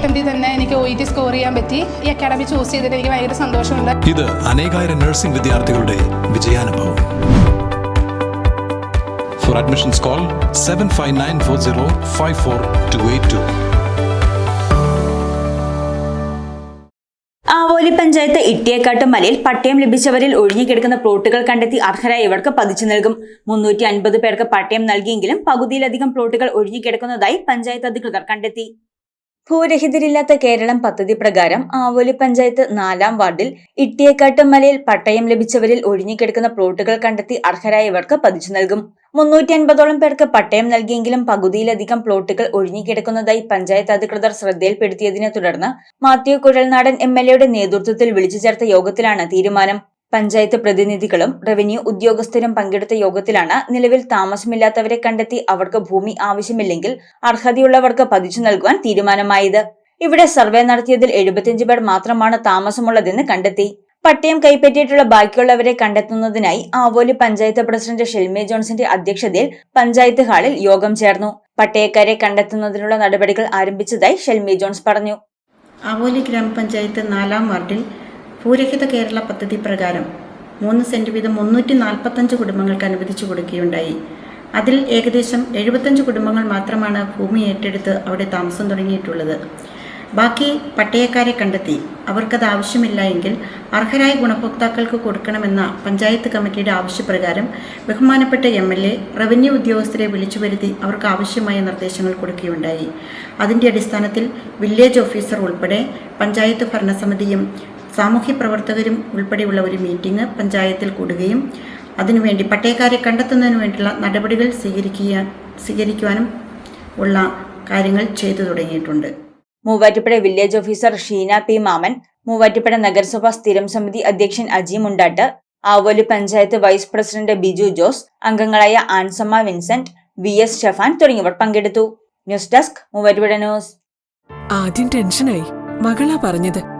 അറ്റംപ്റ്റിൽ തന്നെ എനിക്ക് O E T score ചെയ്യാൻ പറ്റി. ഈ അക്കാഡമി ചൂസ് ചെയ്തിട്ട് എനിക്ക് ഭയങ്കര സന്തോഷമുണ്ട്. ഇത് അനേകായിരം നഴ്സിംഗ് വിദ്യാർത്ഥികളുടെ വിജയാനുഭവം. For admissions call seven five nine four zero five four two eight two Avoli panchayat Ittiyakkattu മലയിൽ പട്ടയം ലഭിച്ചവരിൽ ഒഴിഞ്ഞുകിടക്കുന്ന പ്ലോട്ടുകൾ കണ്ടെത്തി അർഹരായ ഇവർക്ക് പതിച്ചു നൽകും. മുന്നൂറ്റി അൻപത് പേർക്ക് പട്ടയം നൽകിയെങ്കിലും പകുതിയിലധികം പ്ലോട്ടുകൾ ഒഴിഞ്ഞുകിടക്കുന്നതായി പഞ്ചായത്ത് അധികൃതർ കണ്ടെത്തി. ഭൂരഹിതരില്ലാത്ത കേരളം പദ്ധതി പ്രകാരം ആവോലി പഞ്ചായത്ത് നാലാം വാർഡിൽ ഇട്ടിയക്കാട്ട് മലയിൽ പട്ടയം ലഭിച്ചവരിൽ ഒഴിഞ്ഞുകിടക്കുന്ന പ്ലോട്ടുകൾ കണ്ടെത്തി അർഹരായവർക്ക് പതിച്ചു നൽകും. മുന്നൂറ്റി അൻപതോളം പേർക്ക് പട്ടയം നൽകിയെങ്കിലും പകുതിയിലധികം പ്ലോട്ടുകൾ ഒഴിഞ്ഞുകിടക്കുന്നതായി പഞ്ചായത്ത് അധികൃതർ ശ്രദ്ധയിൽപ്പെടുത്തിയതിനെ തുടർന്ന് മാത്യു കുഴൽനാടൻ എം എൽ എയുടെ നേതൃത്വത്തിൽ വിളിച്ചു ചേർത്ത യോഗത്തിലാണ് തീരുമാനം. പഞ്ചായത്ത് പ്രതിനിധികളും റവന്യൂ ഉദ്യോഗസ്ഥരും പങ്കെടുത്ത യോഗത്തിലാണ് നിലവിൽ താമസമില്ലാത്തവരെ കണ്ടെത്തി അവർക്ക് ഭൂമി ആവശ്യമില്ലെങ്കിൽ അർഹതയുള്ളവർക്ക് പതിച്ചു നൽകുവാൻ തീരുമാനമായത്. ഇവിടെ സർവേ നടത്തിയതിൽ എഴുപത്തിയഞ്ച് പേർ മാത്രമാണ് താമസമുള്ളതെന്ന് കണ്ടെത്തി. പട്ടയം കൈപ്പറ്റിയിട്ടുള്ള ബാക്കിയുള്ളവരെ കണ്ടെത്തുന്നതിനായി ആവോലി പഞ്ചായത്ത് പ്രസിഡന്റ് ഷെൽമി ജോൺസിന്റെ അധ്യക്ഷതയിൽ പഞ്ചായത്ത് ഹാളിൽ യോഗം ചേർന്നു. പട്ടയക്കാരെ കണ്ടെത്തുന്നതിനുള്ള നടപടികൾ ആരംഭിച്ചതായി ഷെൽമി ജോൺസ് പറഞ്ഞു. ആവോലി ഗ്രാമപഞ്ചായത്ത് നാലാം വാർഡിൽ ഭൂരഹിത കേരള പദ്ധതി പ്രകാരം മൂന്ന് സെന്റ് വീതം മുന്നൂറ്റി നാൽപ്പത്തഞ്ച് കുടുംബങ്ങൾക്ക് അനുവദിച്ചു കൊടുക്കുകയുണ്ടായി. അതിൽ ഏകദേശം എഴുപത്തഞ്ച് കുടുംബങ്ങൾ മാത്രമാണ് ഭൂമി ഏറ്റെടുത്ത് അവിടെ താമസം തുടങ്ങിയിട്ടുള്ളത്. ബാക്കി പട്ടയക്കാരെ കണ്ടെത്തി. അവർക്കത് ആവശ്യമില്ല എങ്കിൽ അർഹരായ ഗുണഭോക്താക്കൾക്ക് കൊടുക്കണമെന്ന പഞ്ചായത്ത് കമ്മിറ്റിയുടെ ആവശ്യപ്രകാരം ബഹുമാനപ്പെട്ട എം എൽ എ റവന്യൂ ഉദ്യോഗസ്ഥരെ വിളിച്ചു വരുത്തി അവർക്ക് ആവശ്യമായ നിർദ്ദേശങ്ങൾ കൊടുക്കുകയുണ്ടായി. അതിന്റെ അടിസ്ഥാനത്തിൽ വില്ലേജ് ഓഫീസർ ഉൾപ്പെടെ പഞ്ചായത്ത് ഭരണസമിതിയും സാമൂഹ്യ പ്രവർത്തകരും ഉൾപ്പെടെയുള്ള ഒരു മീറ്റിംഗ് പഞ്ചായത്തിൽ കൂടുകയും അതിനുവേണ്ടി പട്ടയക്കാരെ കണ്ടെത്തുന്നതിന് വേണ്ടിയുള്ള നടപടികൾ സ്വീകരിക്കുക സ്വീകരിക്കുവാനും ഉള്ള കാര്യങ്ങൾ ചെയ്തു തുടങ്ങിയിട്ടുണ്ട്. Muvattupuzha village officer Sheena P. Maman Muvattupuzha നഗരസഭാ സ്ഥിരം സമിതി അധ്യക്ഷൻ അജി മുണ്ടാട്ട് ആവോലി പഞ്ചായത്ത് വൈസ് പ്രസിഡന്റ് ബിജു ജോസ് അംഗങ്ങളായ ആൻസമ്മ വിൻസെന്റ് വി. എസ്. ഷെഫാൻ തുടങ്ങിയവർ പങ്കെടുത്തു. News desk Muvattupuzha news. ആദ്യം ടെൻഷനായി. മകളാ പറഞ്ഞത്.